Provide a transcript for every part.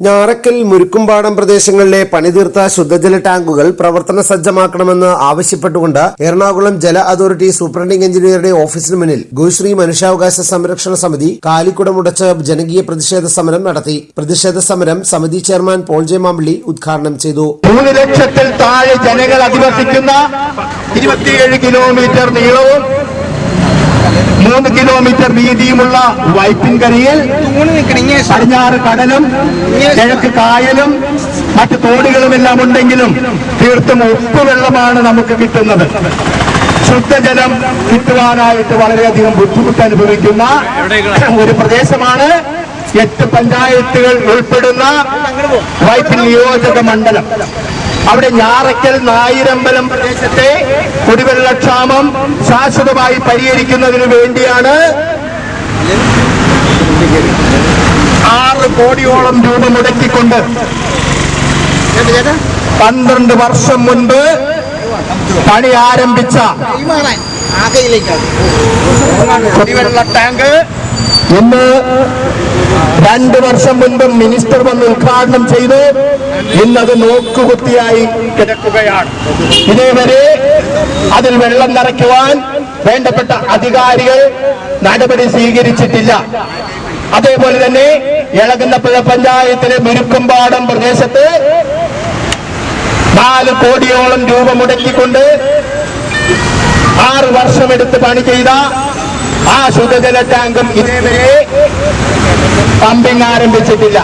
ഞാറക്കൽ മുരുക്കുംപാടം പ്രദേശങ്ങളിലെ പണിതീർത്ത ശുദ്ധജല ടാങ്കുകൾ പ്രവർത്തന സജ്ജമാക്കണമെന്ന് ആവശ്യപ്പെട്ടുകൊണ്ട് എറണാകുളം ജല അതോറിറ്റി സൂപ്രണ്ടിംഗ് എഞ്ചിനീയറുടെ ഓഫീസിന് മുന്നിൽ ഗുശ്രീ മനുഷ്യാവകാശ സംരക്ഷണ സമിതി കാലിക്കുടമുടച്ച് ജനകീയ പ്രതിഷേധ സമരം നടത്തി. പ്രതിഷേധ സമരം സമിതി ചെയർമാൻ പോൾ ജെ മാമ്പിളി ഉദ്ഘാടനം ചെയ്തു. മൂന്ന് ലക്ഷത്തിൽ താഴെ ജനങ്ങൾ അധിവസിക്കുന്ന ഇരുപത്തിയേഴ് കിലോമീറ്റർ നീളവും മൂന്ന് കിലോമീറ്റർ വീതിയുമുള്ള വൈപ്പിൻകരയിൽ പടിഞ്ഞാറ് കടലും കിഴക്ക് കായലും മറ്റ് തോടുകളുമെല്ലാം ഉണ്ടെങ്കിലും തീർത്തും ഉപ്പുവെള്ളമാണ് നമുക്ക് കിട്ടുന്നത്. ശുദ്ധജലം കിട്ടുവാനായിട്ട് വളരെയധികം ബുദ്ധിമുട്ട് അനുഭവിക്കുന്ന ഒരു പ്രദേശമാണ് എട്ട് പഞ്ചായത്തുകൾ ഉൾപ്പെടുന്ന വൈപ്പിൻ നിയോജക മണ്ഡലം. അവിടെ ഞാറയ്ക്കൽ നായിരമ്പലം പ്രദേശത്തെ കുടിവെള്ളക്ഷാമം ശാശ്വതമായി പരിഹരിക്കുന്നതിന് വേണ്ടിയാണ് ആറ് കോടിയോളം രൂപ മുടക്കിക്കൊണ്ട് പന്ത്രണ്ട് വർഷം മുൻപ് പണി ആരംഭിച്ച കുടിവെള്ള ടാങ്ക് ഇന്ന് രണ്ടു വർഷം മുൻപ് മിനിസ്റ്റർ വന്ന് ഉദ്ഘാടനം ചെയ്ത്. ഇന്നത് നോക്കുകുത്തിയായി കിടക്കുകയാണ്. ഇതേവരെ അതിൽ വെള്ളം നിറയ്ക്കുവാൻ വേണ്ടപ്പെട്ട അധികാരികൾ നടപടി സ്വീകരിച്ചിട്ടില്ല. അതേപോലെ തന്നെ ഇളകുന്നപ്പുഴ പഞ്ചായത്തിലെ മുരുക്കുംപാടം പ്രദേശത്ത് നാല് കോടിയോളം രൂപ മുടക്കിക്കൊണ്ട് ആറ് വർഷമെടുത്ത് പണി ചെയ്ത ആ ശുദ്ധജല ടാങ്കും ഇതേവരെ പമ്പിംഗ് ആരംഭിച്ചിട്ടില്ല.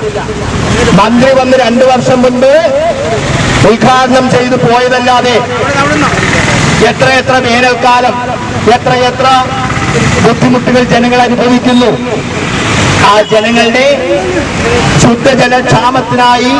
മന്ത്രി വന്ന് രണ്ടു വർഷം മുമ്പ് ഉദ്ഘാടനം ചെയ്തു പോയതല്ലാതെ എത്ര എത്ര വേനൽക്കാലം എത്ര എത്ര ബുദ്ധിമുട്ടുകൾ ജനങ്ങൾ അനുഭവിക്കുന്നു. ആ ജനങ്ങളുടെ ശുദ്ധജല ക്ഷാമത്തിനായി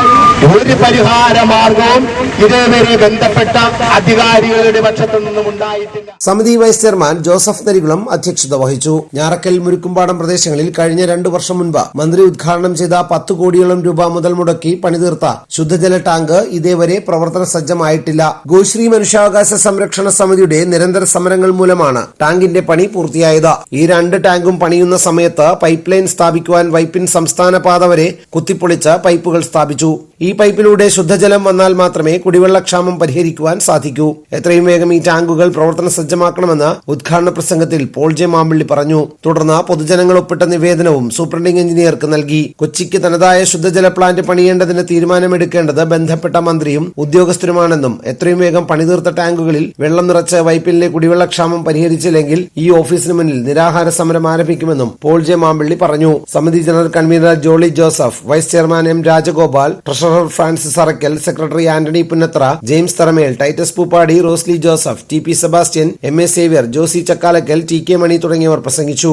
ഒരു പരിഹാര മാർഗവും ഇതേവരെ ബന്ധപ്പെട്ട അധികാരികളുടെ പക്ഷത്തു നിന്നും ഉണ്ടായിട്ടില്ല. സമിതി വൈസ് ചെയർമാൻ ജോസഫ് നരികുളം അധ്യക്ഷത വഹിച്ചു. ഞാറക്കൽ മുരുക്കുംപാടം പ്രദേശങ്ങളിൽ കഴിഞ്ഞ രണ്ടു വർഷം മുൻപ് മന്ത്രി ഉദ്ഘാടനം ചെയ്ത പത്ത് കോടിയോളം രൂപ മുതൽ മുടക്കി പണിതീർത്ത ശുദ്ധജല ടാങ്ക് ഇതേവരെ പ്രവർത്തന സജ്ജമായിട്ടില്ല. ഗോശ്രീ മനുഷ്യാവകാശ സംരക്ഷണ സമിതിയുടെ നിരന്തര സമരങ്ങൾ മൂലമാണ് ടാങ്കിന്റെ പണി പൂർത്തിയായത്. ഈ രണ്ട് ടാങ്കും പണിയുന്ന സമയത്ത് പൈപ്പ് ലൈൻ സ്ഥാപിക്കുവാൻ വൈപ്പിൻ സംസ്ഥാന പാത വരെ കുത്തിപ്പൊളിച്ച് പൈപ്പുകൾ സ്ഥാപിച്ചു ഈ പൈപ്പിലൂടെ ശുദ്ധജലം വന്നാൽ മാത്രമേ കുടിവെള്ളക്ഷാമം പരിഹരിക്കുവാൻ സാധിക്കൂ. എത്രയും വേഗം ഈ ടാങ്കുകൾ പ്രവർത്തന സജ്ജമാക്കണമെന്ന് ഉദ്ഘാടന പ്രസംഗത്തിൽ പോൾ ജെ മാമ്പിള്ളി പറഞ്ഞു. തുടർന്ന് പൊതുജനങ്ങൾ ഒപ്പിട്ട നിവേദനവും സൂപ്രണ്ടിംഗ് എഞ്ചിനീയർക്ക് നൽകി. കൊച്ചിക്ക് തനതായ ശുദ്ധജല പ്ലാന്റ് പണിയേണ്ടതിന് തീരുമാനമെടുക്കേണ്ടത് ബന്ധപ്പെട്ട മന്ത്രിയും ഉദ്യോഗസ്ഥരുമാണെന്നും എത്രയും വേഗം പണിതീർത്ത ടാങ്കുകളിൽ വെള്ളം നിറച്ച് വൈപ്പിലെ കുടിവെള്ളക്ഷാമം പരിഹരിച്ചില്ലെങ്കിൽ ഈ ഓഫീസിന് മുന്നിൽ നിരാഹാര സമരം ആരംഭിക്കുമെന്നും പോൾ ജെ മാമ്പിള്ളി പറഞ്ഞു. സമിതി general convener Jolly Joseph vice chairman M Rajagopal treasurer Francis Arakkal secretary Antony Punnathra James Tharamel Titus Pooppadi Rosily Joseph T P Sebastian M A Xavier Josy Chakkalakkal T K Mani തുടങ്ങിയവർ പ്രസംഗിച്ചു.